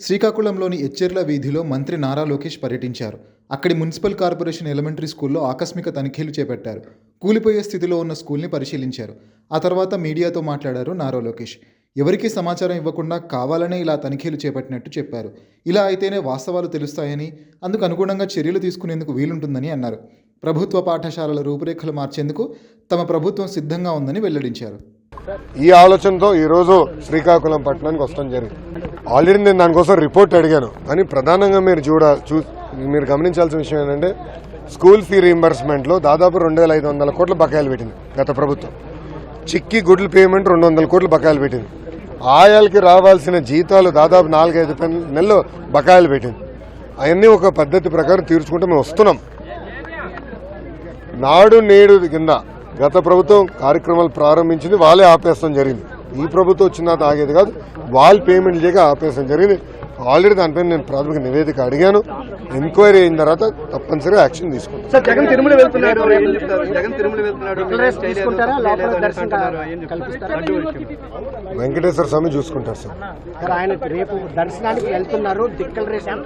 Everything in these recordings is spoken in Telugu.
శ్రీకాకుళంలోని ఎచ్చెర్ల వీధిలో మంత్రి నారా లోకేష్ పర్యటించారు. అక్కడి మున్సిపల్ కార్పొరేషన్ ఎలిమెంటరీ స్కూల్లో ఆకస్మిక తనిఖీలు చేపట్టారు. కూలిపోయే స్థితిలో ఉన్న స్కూల్ని పరిశీలించారు. ఆ తర్వాత మీడియాతో మాట్లాడారు నారా లోకేష్. ఎవరికీ సమాచారం ఇవ్వకుండా కావాలనే ఇలా తనిఖీలు చేపట్టినట్టు చెప్పారు. ఇలా అయితేనే వాస్తవాలు తెలుస్తాయని అందుకు అనుగుణంగా చర్యలు తీసుకునేందుకు వీలుంటుందని అన్నారు. ప్రభుత్వ పాఠశాలల రూపురేఖలు మార్చేందుకు తమ ప్రభుత్వం సిద్ధంగా ఉందని వెల్లడించారు. ఈ ఆలోచనతో ఈరోజు శ్రీకాకుళం పట్టణానికి వస్తాం జరిగింది. ఆల్రెడీ నేను దానికోసం రిపోర్ట్ అడిగాను. కానీ ప్రధానంగా మీరు చూడ చూ మీరు గమనించాల్సిన విషయం ఏంటంటే స్కూల్ ఫీ రీంబర్స్మెంట్లో దాదాపు రెండు వేల ఐదు వందల కోట్ల బకాయిలు పెట్టింది గత ప్రభుత్వం. చిక్కి గుడ్ల పేమెంట్ రెండు వందల కోట్ల బకాయిలు పెట్టింది. ఆయాలకి రావాల్సిన జీతాలు దాదాపు నాలుగైదు నెలలు బకాయిలు పెట్టింది. అవన్నీ ఒక పద్ధతి ప్రకారం తీర్చుకుంటూ మేము వస్తున్నాం. నాడు నేడు కింద గత ప్రభుత్వం కార్యక్రమాలు ప్రారంభించింది వాళ్ళే ఆపేస్తాం జరిగింది. ఈ ప్రభుత్వం వచ్చిన తర్వాత ఆగేది కాదు. వాళ్ళు పేమెంట్ చేయక ఆపేస్తాం జరిగింది. ఆల్రెడీ దానిపైన నేను ప్రాథమిక నివేదిక అడిగాను. ఎంక్వైరీ అయిన తర్వాత తప్పనిసరిగా యాక్షన్ తీసుకుంటాం. సార్ జగన్ తిరుమల వెళ్తున్నారు. ఏం చెప్తారు? జగన్ తిరుమల వెళ్తున్నాడు. డ్రెస్ తీసుకుంటారా? లోపల చేయలేదు దర్శనం అంటున్నారు. ఏం చెప్తారు? కల్పిస్తారా? లడ్డు విషయం. వెంకటేశ్వర స్వామి చూసుకుంటారు సార్. సార్ ఆయన రేపు దర్శనానికి వెళ్తున్నారు. డిక్లరేషన్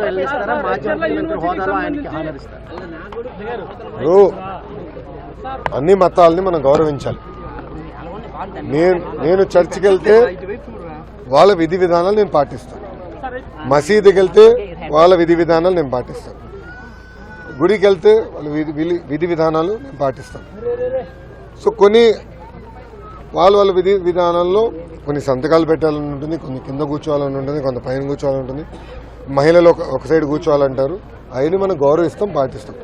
అన్ని మతాలని మనం గౌరవించాలి. నేను నేను చర్చికి వెళ్తే. వాళ్ళ విధి విధానాలు నేను పాటిస్తాను. మసీదుకి వెళ్తే వాళ్ళ విధి విధానాలు నేను పాటిస్తాను. గుడికి వెళ్తే వాళ్ళ విధి విధి విధానాలు నేను పాటిస్తాను. సో కొన్ని వాళ్ళ వాళ్ళ విధి విధానాల్లో కొన్ని సంతకాలు పెట్టాలని ఉంటుంది కొన్ని కింద కూర్చోవాలని ఉంటుంది కొంత పైన కూర్చోవాలని ఉంటుంది. మహిళలు ఒక ఒక సైడ్ కూర్చోవాలంటారు. అవన్నీ మనం గౌరవిస్తాం పాటిస్తాం.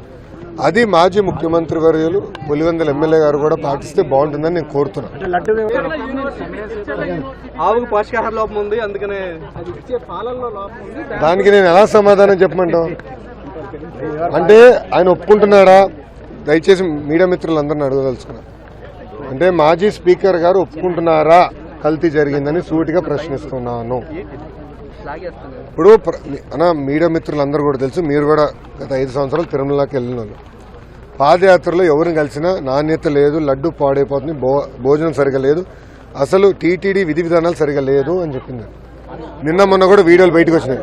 అది మాజీ ముఖ్యమంత్రి వర్యులు పులివెందుల ఎమ్మెల్యే గారు కూడా పాటిస్తే బాగుంటుందని నేను కోరుతున్నాను అంటే లడ్డు ఆవుకు పోషకాహార లోపం ఉంది అందుకనే అది ఇచ్చే పాలల్లో లోపం ఉంది. దానికి నేను ఎలా సమాధానం చెప్పమంటావు? అంటే ఆయన ఒప్పుకుంటున్నాడా? దయచేసి మీడియా మిత్రులందరిని అడగదలుచుకున్నా. అంటే మాజీ స్పీకర్ గారు ఒప్పుకుంటున్నారా? కల్తీ జరిగిందని సూటిగా ప్రశ్నిస్తున్నాను. ఇప్పుడు ప్ర- అన్న మీడియా మిత్రులందరూ కూడా తెలుసు మీరు కూడా గత ఐదు సంవత్సరాలు తిరుమలకి వెళ్ళిన వాళ్ళు పాదయాత్రలో ఎవరిని కలిసినా నాణ్యత లేదు లడ్డు పాడైపోతుంది భో భోజనం సరిగా లేదు అసలు టీటీడీ విధి విధానాలు సరిగా లేదు అని చెప్పింది. నిన్న మొన్న కూడా వీడియోలు బయటకు వచ్చినాయి.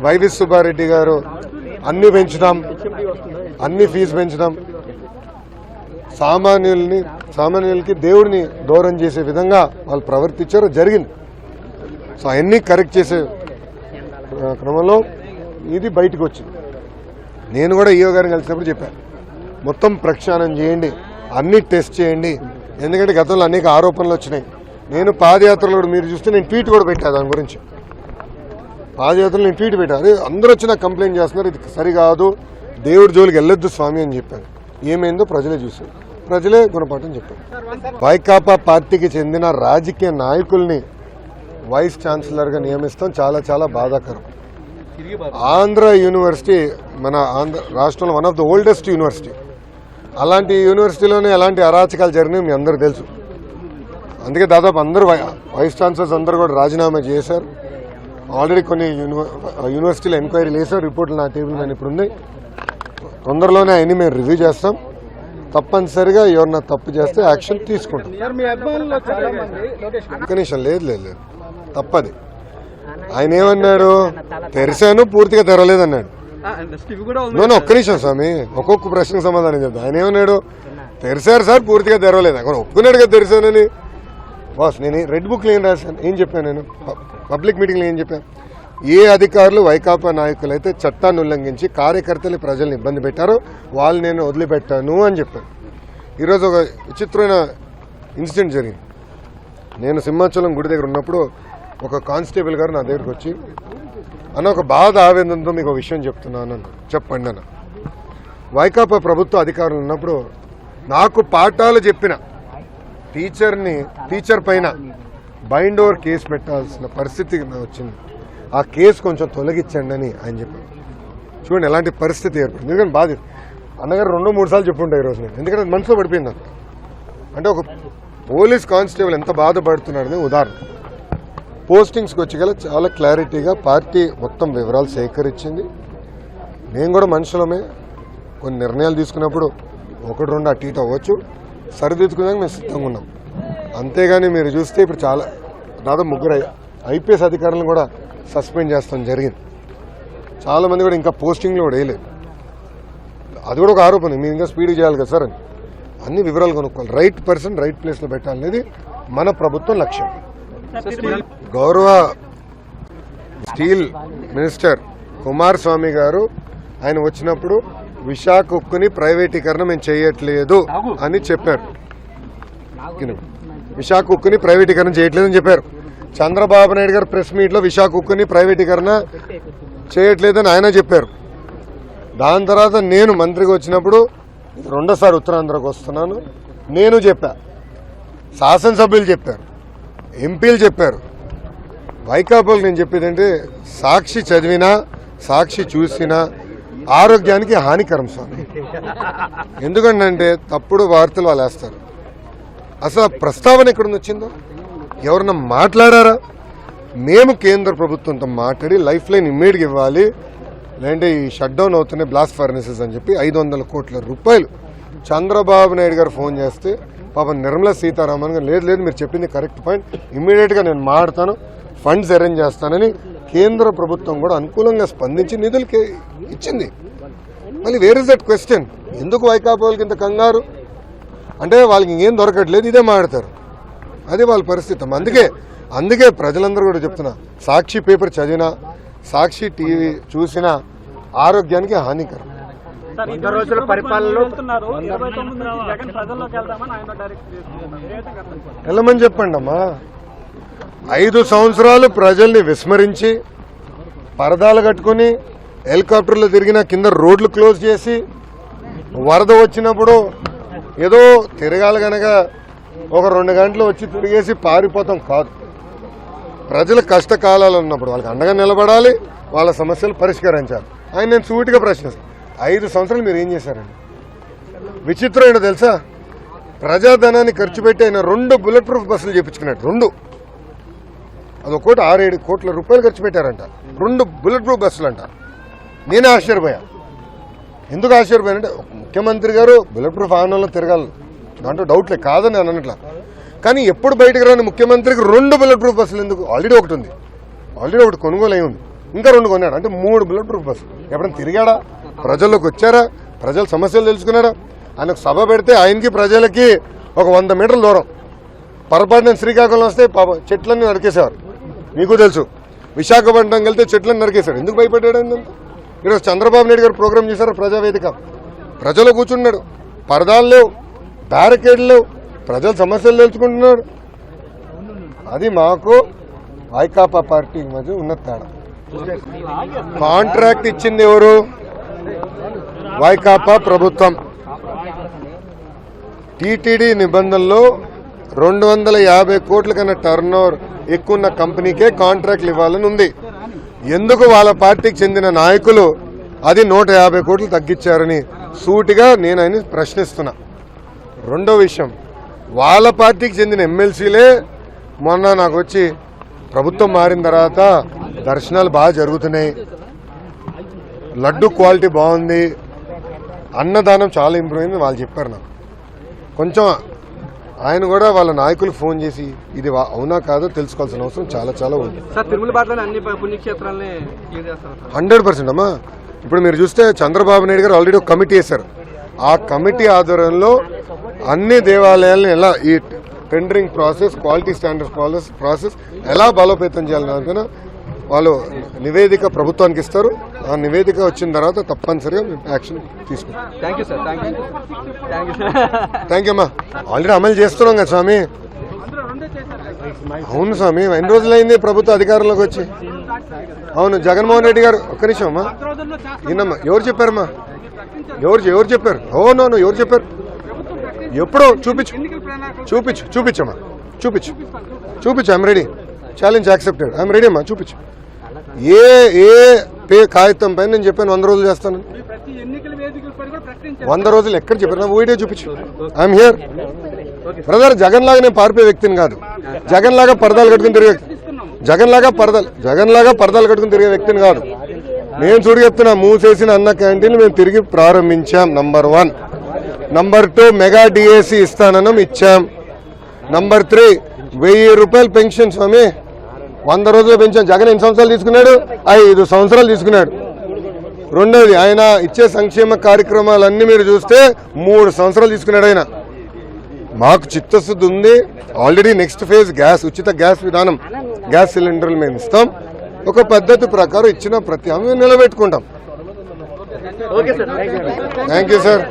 వైవి సుబ్బారెడ్డి గారు అన్ని పెంచుదాం అన్ని ఫీజు పెంచుదాం. సామాన్యుల్ని సామాన్యులకి దేవుడిని దూరం చేసే విధంగా వాళ్ళు ప్రవర్తించారు జరిగింది. సో అవన్నీ కరెక్ట్ చేసే క్రమంలో ఇది బయటకు వచ్చింది. నేను కూడా ఈయో గారిని కలిసినప్పుడు చెప్పాను. మొత్తం ప్రక్షాళన చేయండి అన్ని టెస్ట్ చేయండి. ఎందుకంటే గతంలో అనేక ఆరోపణలు వచ్చినాయి. నేను పాదయాత్రలో కూడా మీరు చూస్తే నేను ట్వీట్ కూడా పెట్టా దాని గురించి. పాదయాత్రలో నేను ట్వీట్ పెట్టాను అరే అందరూ వచ్చి నాకు కంప్లైంట్ చేస్తున్నారు ఇది సరికాదు దేవుడి జోలికి వెళ్ళొద్దు స్వామి అని చెప్పాను. ఏమైందో ప్రజలే చూశారు. ప్రజలే గుణపాఠం చెప్పారు. వైకాపా పార్టీకి చెందిన రాజకీయ నాయకుల్ని వైస్ ఛాన్సలర్గా నియమిస్తాం. చాలా చాలా బాధాకరం. ఆంధ్ర యూనివర్సిటీ మన ఆంధ్ర రాష్ట్రంలో one of the oldest university. అలాంటి యూనివర్సిటీలోనే ఎలాంటి అరాచకాలు జరిగినాయి మీ అందరూ తెలుసు. అందుకే దాదాపు అందరూ వైస్ ఛాన్సలర్స్ అందరూ కూడా రాజీనామా చేశారు. ఆల్రెడీ కొన్ని యూనివ- యూనివర్సిటీలు ఎంక్వైరీలు వేశారు రిపోర్ట్లు నా టేబుల్ మీద ఇప్పుడు ఉన్నాయి. తొందరలోనే అవన్నీ మేము రివ్యూ చేస్తాం. తప్పనిసరిగా ఎవరన్నా తప్పు చేస్తే యాక్షన్ తీసుకుంటాం. లేదు లేదు లేదు. తప్పది. ఆయన ఏమన్నాడు? తెరిచాను పూర్తిగా ఉంది నూనె ఒక్క నిమిషం స్వామి. ఒక్కొక్క ప్రశ్నకు సమాధానం చెప్తా. ఆయన ఏమన్నాడు? తెరిచారు సార్ పూర్తిగా తెరవలేదు. అక్కడ ఒప్పుకున్నాడు కదా తెరిచానని బాస్ నేను రెడ్ బుక్లో ఏం రాశాను? ఏం చెప్పాను నేను? పబ్లిక్ మీటింగ్లో ఏం చెప్పాను? ఏ అధికారులు వైకాపా నాయకులు అయితే చట్టాన్ని ఉల్లంఘించి కార్యకర్తలు ప్రజల్ని ఇబ్బంది పెట్టారో వాళ్ళు నేను వదిలిపెట్టాను అని చెప్పాను. ఈరోజు ఒక విచిత్రమైన ఇన్సిడెంట్ జరిగింది. నేను సింహాచలం గుడి దగ్గర ఉన్నప్పుడు ఒక కానిస్టేబుల్ గారు నా దగ్గరికి వచ్చి అన్న ఒక బాధ ఆవేదనతో మీకు ఒక విషయం చెప్తున్నాను అన్న చెప్పండి అన్న. వైకాపా ప్రభుత్వ అధికారులు ఉన్నప్పుడు నాకు పాఠాలు చెప్పిన టీచర్ని టీచర్ పైన బైండ్ ఓవర్ కేసు పెట్టాల్సిన పరిస్థితి నాకు వచ్చింది. ఆ కేసు కొంచెం తొలగించండి అని ఆయన చెప్పారు. చూడండి ఎలాంటి పరిస్థితి ఏర్పడింది. ఎందుకంటే బాధ అన్నగారు రెండు మూడు సార్లు చెప్పుంటాయి ఈరోజు నేను. ఎందుకంటే అది మనసులో పడిపోయింది నాకు. అంటే ఒక పోలీస్ కానిస్టేబుల్ ఎంత బాధపడుతున్నాడని ఉదాహరణ. పోస్టింగ్స్కి వచ్చి గల చాలా క్లారిటీగా పార్టీ మొత్తం వివరాలు సేకరించింది. మేము కూడా మనుషులమే. కొన్ని నిర్ణయాలు తీసుకున్నప్పుడు ఒకటి రెండు అటు ఇటు అవ్వచ్చు. సరిదిద్దుకునేందుకు మేము సిద్ధంగా ఉన్నాం. అంతేగాని మీరు చూస్తే ఇప్పుడు చాలా దాదాపు ముగ్గురు ఐపీఎస్ అధికారులను కూడా సస్పెండ్ చేస్తాం జరిగింది. చాలామంది కూడా ఇంకా పోస్టింగ్లో కూడా వేయలేదు. అది కూడా ఒక ఆరోపణ. మీరు ఇంకా స్పీడ్ చేయాలి కదా సార్ అని. అన్ని వివరాలు కొనుక్కోవాలి. రైట్ పర్సన్ రైట్ ప్లేస్లో పెట్టాలనేది మన ప్రభుత్వం లక్ష్యం. గౌరవ స్టీల్ మినిస్టర్ కుమారస్వామి గారు ఆయన వచ్చినప్పుడు విశాఖ ఉక్కుని ప్రైవేటీకరణ మేము చేయట్లేదు అని చెప్పారు. విశాఖ ఉక్కుని ప్రైవేటీకరణ చేయట్లేదని చెప్పారు. చంద్రబాబు నాయుడు గారు ప్రెస్ మీట్లో విశాఖ ఉక్కుని ప్రైవేటీకరణ చేయట్లేదని ఆయన చెప్పారు. దాని తర్వాత నేను మంత్రిగా వచ్చినప్పుడు రెండోసారి ఉత్తరాంధ్రకు వస్తున్నాను. నేను చెప్పా. శాసనసభ్యులు చెప్పారు. ఎంపీలు చెప్పారు. వైకాపాలు నేను చెప్పేది అంటే సాక్షి చదివినా సాక్షి చూసినా ఆరోగ్యానికి హానికరం స్వామి. ఎందుకంటే తప్పుడు వార్తలు వాళ్ళు వేస్తారు. అసలు ఆ ప్రస్తావన ఎక్కడ వచ్చిందో? ఎవరన్నా మాట్లాడారా? మేము కేంద్ర ప్రభుత్వంతో మాట్లాడి లైఫ్ లైన్ ఇమ్మీడియట్ ఇవ్వాలి. లేదంటే ఈ షట్ డౌన్ అవుతున్నాయి బ్లాస్ట్ ఫర్నెసెస్ అని చెప్పి ఐదు వందల కోట్ల రూపాయలు చంద్రబాబు నాయుడు గారు ఫోన్ చేస్తే పాపం నిర్మలా సీతారామన్ గారు లేదు లేదు మీరు చెప్పింది కరెక్ట్ పాయింట్ ఇమ్మీడియట్గా నేను మాడతాను ఫండ్స్ అరేంజ్ చేస్తానని కేంద్ర ప్రభుత్వం కూడా అనుకూలంగా స్పందించి నిధులు ఇచ్చింది. మళ్ళీ వేర్ ఇస్ దట్ క్వశ్చన్ ఎందుకు వైకాపా వాళ్ళకి ఇంత కంగారు? అంటే వాళ్ళకి ఇంకేం దొరకట్లేదు ఇదే మాడతారు అది వాళ్ళ పరిస్థితి. అందుకే అందుకే ప్రజలందరూ కూడా చెప్తున్నా సాక్షి పేపర్ చదివినా సాక్షి టీవీ చూసినా ఆరోగ్యానికి హానికరం. వంద రోజుల పరిపాలనలో వెళ్ళమని చెప్పండి అమ్మా ఐదు సంవత్సరాలు ప్రజల్ని విస్మరించి పరదాలు కట్టుకుని హెలికాప్టర్లో తిరిగిన కింద రోడ్లు క్లోజ్ చేసి వరద వచ్చినప్పుడు ఏదో తిరగాలి కనుక ఒక రెండు గంటలు వచ్చి తిరిగేసి పారిపోతాం కాదు. ప్రజల కష్టకాలాలు ఉన్నప్పుడు వాళ్ళకి అండగా నిలబడాలి వాళ్ళ సమస్యలు పరిష్కరించాలి. ఆయన నేను సూటిగా ప్రశ్నిస్తాను. ఐదు సంవత్సరాలు మీరు ఏం చేశారండి? విచిత్రం ఏంటో తెలుసా? ప్రజాధనాన్ని ఖర్చు పెట్టి ఆయన రెండు బుల్లెట్ ప్రూఫ్ బస్సులు చేపించుకున్నాడు. రెండు. అదొకటి ఆరేడు కోట్ల రూపాయలు ఖర్చు పెట్టారంట. రెండు బుల్లెట్ ప్రూఫ్ బస్సులు అంట నేనే ఆశ్చర్యపోయా. ఎందుకు ఆశ్చర్యపోయానంటే ముఖ్యమంత్రి గారు బుల్లెట్ ప్రూఫ్ ఆనంలో తిరగాలి. దాంట్లో డౌట్లే కాదని నేను అనట్లా కానీ ఎప్పుడు బయటకు రాని ముఖ్యమంత్రికి రెండు బుల్లెట్ ప్రూఫ్ బస్సులు ఎందుకు? ఆల్రెడీ ఒకటి ఉంది. ఆల్రెడీ ఒకటి కొనుగోలు అయి ఉంది. ఇంకా రెండు కొన్నాడు. అంటే మూడు బుల్లెట్ ప్రూఫ్ బస్సులు ఎప్పుడైనా తిరిగాడా? ప్రజల్లోకి వచ్చారా? ప్రజల సమస్యలు తెలుసుకున్నారా? ఆయన సభ పెడితే ఆయనకి ప్రజలకి ఒక వంద మీటర్ల దూరం. పొరపాటున శ్రీకాకుళం వస్తే పాప చెట్లన్నీ నరికేసేవారు. మీకు తెలుసు. విశాఖపట్నం వెళ్తే చెట్లను నరికేశాడు ఎందుకు భయపడ్డాడు ఆయన ఈరోజు చంద్రబాబు నాయుడు గారు ప్రోగ్రామ్ చేశారు ప్రజావేదిక? ప్రజలు కూర్చున్నాడు. పరదాలు లేవు. బ్యారికేడ్లు లేవు. ప్రజల సమస్యలు తెలుసుకుంటున్నాడు. అది మాకు వైకాపా పార్టీ మధ్య ఉన్న తేడా. కాంట్రాక్ట్ ఇచ్చింది ఎవరు? వైకాపా ప్రభుత్వం. టీటీడీ నిబంధనలో రెండు వందల యాభై కోట్ల కన్నా టర్న్ ఓవర్ ఎక్కువ ఉన్న కంపెనీకే కాంట్రాక్ట్లు ఇవ్వాలని ఉంది. ఎందుకు వాళ్ళ పార్టీకి చెందిన నాయకులు అది నూట యాభై కోట్లు తగ్గించారని సూటిగా నేను ఆయన ప్రశ్నిస్తున్నా. రెండో విషయం వాళ్ళ పార్టీకి చెందిన ఎమ్మెల్సీలే మొన్న నాకు వచ్చి ప్రభుత్వం మారిన తర్వాత దర్శనాలు బాగా జరుగుతున్నాయి. లడ్డు క్వాలిటీ బాగుంది. అన్నదానం చాలా ఇంప్రూవ్ అయింది. వాళ్ళు చెప్పారు నాకు. కొంచెం ఆయన కూడా వాళ్ళ నాయకులకు ఫోన్ చేసి ఇది అవునా కాదో తెలుసుకోవాల్సిన అవసరం చాలా చాలా ఉంది. హండ్రెడ్ పర్సెంట్ అమ్మా. ఇప్పుడు మీరు చూస్తే చంద్రబాబు నాయుడు గారు ఆల్రెడీ ఒక కమిటీ వేశారు. ఆ కమిటీ ఆధ్వర్యంలో అన్ని దేవాలయాలను ఎలా ఈ tendering process quality standards process process ఎలా బలోపేతం చేయాలని దానిపైన వాళ్ళు నివేదిక ప్రభుత్వానికి ఇస్తారు. ఆ నివేదిక వచ్చిన తర్వాత తప్పనిసరిగా మేము యాక్షన్ తీసుకుంటాం. థ్యాంక్ యూ అమ్మా. ఆల్రెడీ అమలు చేస్తున్నాం కదా స్వామి. అవును స్వామి ఎన్ని రోజులైంది ప్రభుత్వ అధికారంలోకి వచ్చి? అవును జగన్మోహన్ రెడ్డి గారు ఒక్క నిమిషం అమ్మా. ఈయనమ్మా ఎవరు చెప్పారమ్మా? ఎవరు ఎవరు చెప్పారు? ఓ నో నో ఎవరు చెప్పారు? ఎప్పుడో చూపించు. చూపించు చూపించమ్మా చూపించు. చూపించు I'm ready challenge accepted I'm ready అమ్మా చూపించు. ఏ ఏ పే కాగితం పైన నేను చెప్పాను వంద రోజులు చేస్తాను వంద రోజులు ఎక్కడ చెప్పారు? నా వీడియో చూపించు. ఐఎమ్ హియర్ బ్రదర్ జగన్ లాగా నేను పారిపోయే వ్యక్తిని కాదు. జగన్ లాగా పరదాలు కట్టుకుని తిరిగే జగన్ లాగా పరదాలు జగన్ లాగా పరదాలు కట్టుకుని తిరిగే వ్యక్తిని కాదు. నేను చూడు చెప్తున్నా మూసేసిన అన్న క్యాంటీన్ మేము తిరిగి ప్రారంభించాం number one number two mega DAC ఇస్తాననం ఇచ్చాం. నంబర్ త్రీ వెయ్యి రూపాయలు పెన్షన్ స్వామి. వంద రోజులు పెంచాం జగన్ ఎన్ని సంవత్సరాలు తీసుకున్నాడు? ఐదు సంవత్సరాలు తీసుకున్నాడు. రెండోది ఆయన ఇచ్చే సంక్షేమ కార్యక్రమాలన్నీ మీరు చూస్తే మూడు సంవత్సరాలు తీసుకున్నాడు ఆయన. మాకు చిత్తశుద్ధి ఉంది. ఆల్రెడీ నెక్స్ట్ ఫేజ్ గ్యాస్ ఉచిత గ్యాస్ విధానం గ్యాస్ సిలిండర్లు మేము ఇస్తాం. ఒక పద్ధతి ప్రకారం ఇచ్చిన ప్రతి హామీ నిలబెట్టుకుంటాం. Thank you sir